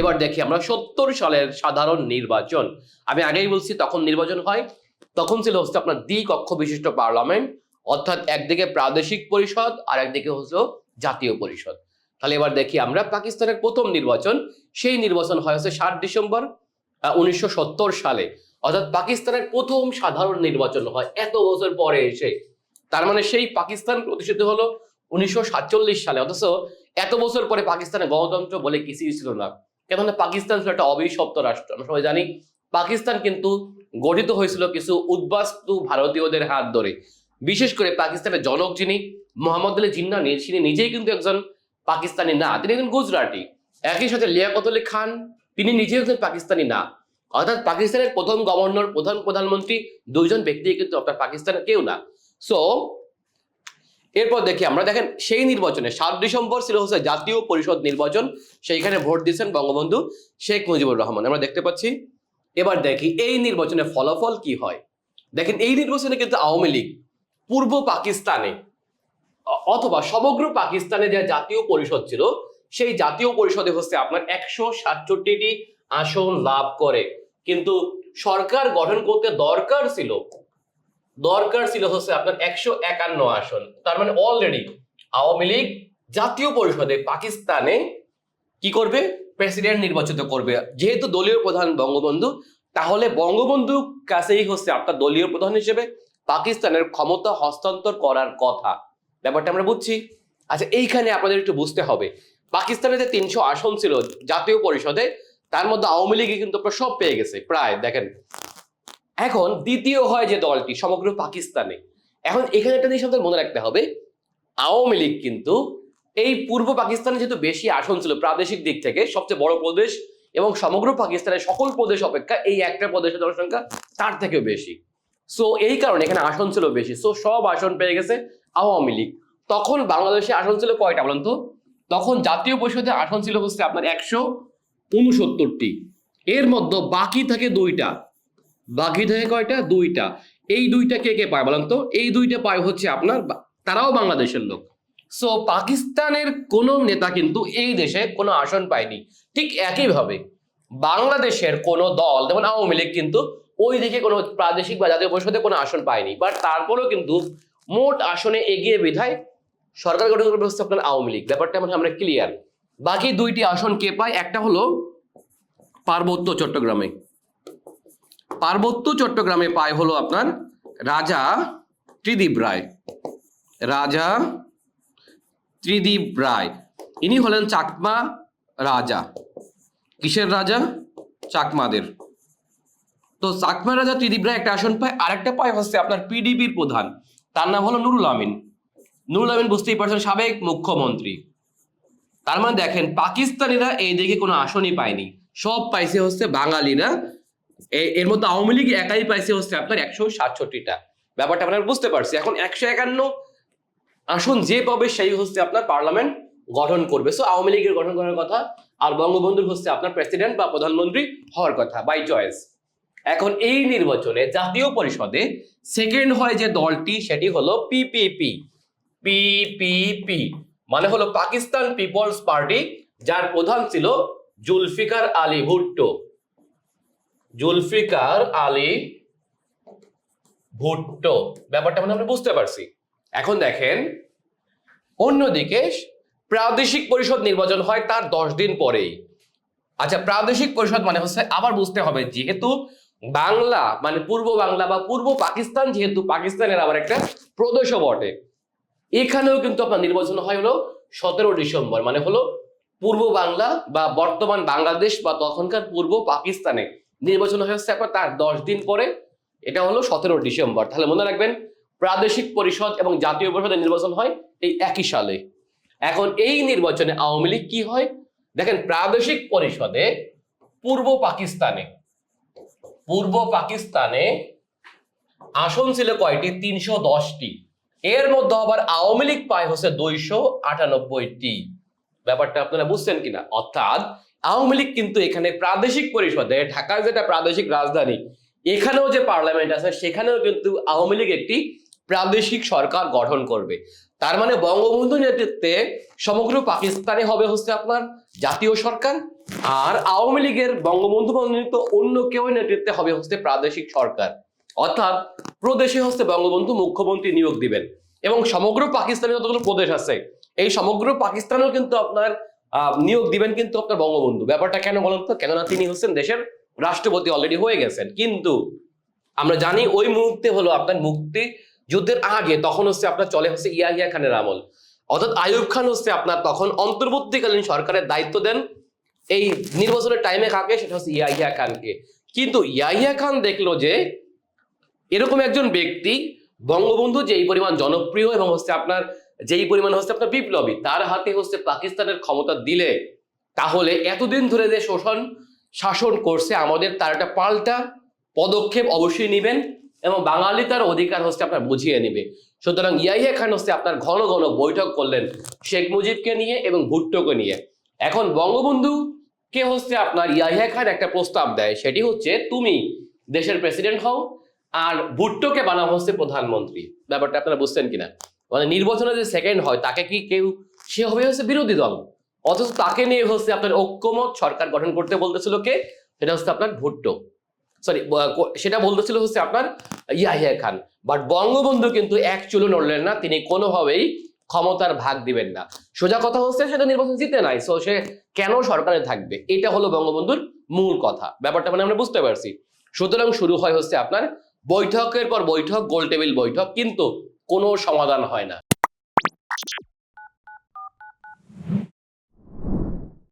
এবার দেখি আমরা সত্তর সালের সাধারণ নির্বাচন। আমি আগেই বলছি, তখন নির্বাচন হয়, তখন ছিল হচ্ছে আপনার দ্বিকক্ষ বিশিষ্ট পার্লামেন্ট, অর্থাৎ একদিকে প্রাদেশিক পরিষদ আর একদিকে হচ্ছে জাতীয় পরিষদ। তাহলে এবার দেখি আমরা পাকিস্তানের প্রথম নির্বাচন, সেই নির্বাচন হয় হচ্ছে সাত ডিসেম্বর উনিশশো সত্তর সালে। অর্থাৎ পাকিস্তানের প্রথম সাধারণ নির্বাচন হয় এত বছর পরে এসে। তার মানে সেই পাকিস্তান প্রতিষ্ঠিত হলো উনিশশো সাতচল্লিশ সালে। অথচ এত বছর পরে পাকিস্তানে গণতন্ত্র বলে কিছুই ছিল না। কেননা পাকিস্তান ছিল একটা অবিভক্ত রাষ্ট্র। আমরা সবাই জানি পাকিস্তান কিন্তু গঠিত হয়েছিল কিছু উদ্বাস্তু ভারতীয়দের হাত ধরে। বিশেষ করে পাকিস্তানের জনক যিনি, মোহাম্মদ আলী জিন্নানি তিনি নিজেই কিন্তু একজন পাকিস্তানি না, তিনি একজন গুজরাটি। একই সাথে লিয়াকত আলী খান, তিনি নিজেও একজন পাকিস্তানি না। অর্থাৎ পাকিস্তানের প্রথম গভর্নর প্রধান প্রধানমন্ত্রী দুইজন ব্যক্তি কিন্তু আপনার পাকিস্তানের কেউ না। সো এরপর দেখি আমরা, দেখেন সেই নির্বাচনে সাত ডিসেম্বর ছিল হচ্ছে জাতীয় পরিষদ নির্বাচন, সেইখানে ভোট দিয়েছেন বঙ্গবন্ধু শেখ মুজিবুর রহমান। আমরা দেখতে পাচ্ছি, এবার দেখি এই নির্বাচনে ফলাফল কি হয়। দেখেন এই নির্বাচনে কিন্তু আওয়ামী লীগ পূর্ব পাকিস্তানে, অথবা সমগ্র পাকিস্তানে যে জাতীয় পরিষদ ছিল, সেই জাতীয় পরিষদে হচ্ছে আপনার একশো সাতষট্টিটি আসন লাভ করে। কিন্তু সরকার গঠন করতে দরকার ছিল দরকার ছিল হচ্ছে আপনার একশো একান্ন আসন। তার মানে অলরেডি আওয়ামী লীগ জাতীয় পরিষদে পাকিস্তানে কি করবে? প্রেসিডেন্ট নির্বাচিত করবে। যেহেতু দলীয় প্রধান বঙ্গবন্ধু, তাহলে বঙ্গবন্ধু কাছেই হচ্ছে আপনার দলীয় প্রধান হিসেবে পাকিস্তানের ক্ষমতা হস্তান্তর করার কথা। ব্যাপারটা আমরা বুঝছি। আচ্ছা এইখানে আপনাদের একটু বুঝতে হবে। পাকিস্তানে যে তিনশো আসন ছিল জাতীয় পরিষদে, তার মধ্যে আওয়ামী লীগে কিন্তু সব পেয়ে গেছে, প্রায়। দেখেন এখন দ্বিতীয় হয় যে দলটি, সমগ্র পাকিস্তানে। এখন এখানে একটা জিনিস আমাদের মনে রাখতে হবে, আওয়ামী লীগ কিন্তু এই পূর্ব পাকিস্তানে যেহেতু বেশি আসন ছিল প্রাদেশিক দিক থেকে, সবচেয়ে বড় প্রদেশ এবং সমগ্র পাকিস্তানের সকল প্রদেশ অপেক্ষা এই একটা প্রদেশের জনসংখ্যা তার থেকেও বেশি। সো এই কারণে এখানে আসন ছিল বেশি। সো সব আসন পেয়ে গেছে আওয়ামী লীগ। তখন বাংলাদেশে আসন ছিল কয়টা বলেন তো? তখন জাতীয় পরিষদে আসন ছিল হচ্ছে আপনার একশো উনসত্তরটি। এর মধ্যে বাকি থাকে দুইটা। বাকি থাকে কয়টা? দুইটা। এই দুইটা কে কে পায় বলেন তো? এই দুইটা পায় হচ্ছে আপনার তারাও বাংলাদেশের লোক। সো পাকিস্তানের কোন নেতা কিন্তু এই দেশে কোনো আসন পায়নি। ঠিক একইভাবে বাংলাদেশের কোন দল, যেমন আওয়ামী লীগ কিন্তু ওই দিকে কোনো প্রাদেশিক বা জাতীয় পরিষদে কোনো আসন পায়নি। বাট তারপরেও কিন্তু মোট আসনে এগিয়ে বিধায় সরকার গঠন করবে হচ্ছে আপনার আওয়ামী লীগ। ব্যাপারটা মানে আমরা ক্লিয়ার বাকি দুইটি আসন কে পায়? একটা হলো পার্বত্য চট্টগ্রামে। পার্বত্য চট্টগ্রামে পায় হলো আপনার রাজা ত্রিদীপ রায়। রাজা ত্রিদীপ রায়। ইনি হলেন চাকমা রাজা। কিসের রাজা? চাকমাদের। তো চাকমা রাজা ত্রিদীপ রায় একটা আসন পায়, আরেকটা পায় হচ্ছে আপনার পিডিপির প্রধান। তার নাম হলো নুরুল আমিন। নুরুল আমিন বুঝতেই পারছেন, সাবেক মুখ্যমন্ত্রী। তার মানে দেখেন, পাকিস্তানিরা এই দিকে কোনো আসনই পায়নি। সব পাইছে হচ্ছে বাঙালিরা এর মধ্যে আওয়ামী লীগ একাই পাইছে হচ্ছে আপনার একশো সাতষট্টিটা। ব্যাপারটা আমরা বুঝতে পারছি। এখন একশো একান্ন আসন যে পাবে সেই হচ্ছে আপনার পার্লামেন্ট গঠন করবে। সো আওয়ামী লীগের গঠন করার কথা আর বঙ্গবন্ধুর হচ্ছে আপনার প্রেসিডেন্ট বা প্রধানমন্ত্রী হওয়ার কথা বাই চয়েস এখন এই নির্বাচনে জাতীয় পরিষদে সেকেন্ড হয় যে দলটি, সেটি হলো পিপিপি পিপিপি মানে হলো পাকিস্তান পিপলস পার্টি, যার প্রধান ছিল জুলফিকার আলী ভুট্টো। জুলফিকার আলী ভুট্টো। ব্যাপারটা মানে আমরা বুঝতে পারছি। এখন দেখেন, অন্যদিকে প্রাদেশিক পরিষদ নির্বাচন হয় তার দশ দিন পরেই। আচ্ছা প্রাদেশিক পরিষদ মানে হচ্ছে আবার বুঝতে হবে, যেহেতু বাংলা মানে পূর্ব বাংলা বা পূর্ব পাকিস্তান, যেহেতু পাকিস্তানের আবার একটা প্রদেশও বটে। এখানেও কিন্তু আপনার নির্বাচন হয় হলো সতেরো ডিসেম্বর মানে হলো পূর্ব বাংলা বা বর্তমান বাংলাদেশ বা তখনকার পূর্ব পাকিস্তানে। নির্বাচন হয়ে আপনার তার দশ দিন পরে, এটা হলো সতেরো ডিসেম্বর। তাহলে মনে রাখবেন, প্রাদেশিক পরিষদ এবং জাতীয় পরিষদের নির্বাচন হয় এই একই সালে। এখন এই নির্বাচনে আওয়ামী লীগ কি হয়? দেখেন, প্রাদেশিক পরিষদে পূর্ব পাকিস্তানে পূর্ব পাকিস্তানে আসন ছিল কয়টি? তিনশো দশটি। এর মধ্যে আবার আওয়ামী লীগ পায় হচ্ছে দুইশো আটানব্বইটি। ব্যাপারটা আপনারা বুঝছেন কিনা? অর্থাৎ আওয়ামী লীগ কিন্তু এখানে প্রাদেশিক পরিষদে, ঢাকার যেটা প্রাদেশিক রাজধানী, এখানেও যে পার্লামেন্ট আছে, সেখানেও কিন্তু আওয়ামী লীগ একটি প্রাদেশিক সরকার গঠন করবে। তার মানে বঙ্গবন্ধু নেতৃত্বে সমগ্র পাকিস্তানে হবে হচ্ছে আপনার জাতীয় সরকার, আর আওয়ামী লীগের বঙ্গবন্ধু মনোনীত অন্য কেউ নেতৃত্বে হবে হচ্ছে প্রাদেশিক সরকার। অর্থাৎ প্রদেশে হচ্ছে বঙ্গবন্ধু মুখ্যমন্ত্রী নিয়োগ দিবেন। এবং সমগ্র পাকিস্তানে যতগুলো প্রদেশ আছে, এই সমগ্র পাকিস্তানেও কিন্তু আপনার নিয়োগ দিবেন কিন্তু আপনার বঙ্গবন্ধু। ব্যাপারটা কেন বলেন তো? কেননা তিনি হচ্ছেন দেশের রাষ্ট্রপতি অলরেডি হয়ে গেছেন। কিন্তু আমরা জানি ওই মুহূর্তে হলো আপনার মুক্তি যুদ্ধের আগে, তখন হচ্ছে আপনার চলে হচ্ছে ইয়াহিয়া খানের আমল। অর্থাৎ আয়ুব খান হচ্ছে আপনার তখন অন্তর্বর্তীকালীন সরকারের দায়িত্ব দেন এই নির্বাচনের টাইমে কাকে? সেটা হচ্ছে ইয়াহিয়া খানকে। কিন্তু ইয়াহিয়া খান দেখল যে এরকম একজন ব্যক্তি বঙ্গবন্ধু যেই পরিমাণ জনপ্রিয় এবং হচ্ছে আপনার যেই পরিমাণ হচ্ছে আপনার বিপ্লবী, তার হাতে হচ্ছে পাকিস্তানের ক্ষমতা দিলে, তাহলে এতদিন ধরে যে শোষণ, শাসন করছে, আমাদের তার একটা পাল্টা পদক্ষেপ অবশ্যই নেবেন এবং বাঙালি তার অধিকার হচ্ছে আপনার বুঝিয়ে নেবে। সুতরাং ইয়াহিয়া খান হচ্ছে আপনার ঘন ঘন বৈঠক করলেন শেখ মুজিবকে নিয়ে এবং ভুট্টোকে নিয়ে। এখন বঙ্গবন্ধু কে হচ্ছে আপনার ইয়াহিয়া খান একটা প্রস্তাব দেয়, সেটি হচ্ছে, তুমি দেশের প্রেসিডেন্ট হও, আর ভুট্টোকে বানানো হচ্ছে প্রধানমন্ত্রী। ব্যাপারটা আপনারা বুঝছেন কিনা? মানে নির্বাচনে যে সেকেন্ড হয়, তাকে কি কেউ, সে হবে হচ্ছে বিরোধী দল। অথচ তাকে নিয়ে হচ্ছে আপনার ঐক্যমত সরকার গঠন করতে বলতেছিল কে? সেটা হচ্ছে আপনার ভুট্টো। সরি সেটা বলতেছিল হচ্ছে আপনার ইয়াহিয়া খান। বাট বঙ্গবন্ধু কিন্তু এক চুলো নড়লেন না, তিনি কোনোভাবেই ক্ষমতার ভাগ দিবেন না। সোজা কথা হচ্ছে সেটা নির্বাচন জিতে নাই সো সে কেন সরকারে থাকবে? এটা হলো বঙ্গবন্ধুর মূল কথা। ব্যাপারটা মানে আমরা বুঝতে পারছি। সুতরাং শুরু হয় হচ্ছে আপনার বৈঠকের পর বৈঠক গোল টেবিল বৈঠক। কিন্তু কোনো সমাধান হয় না।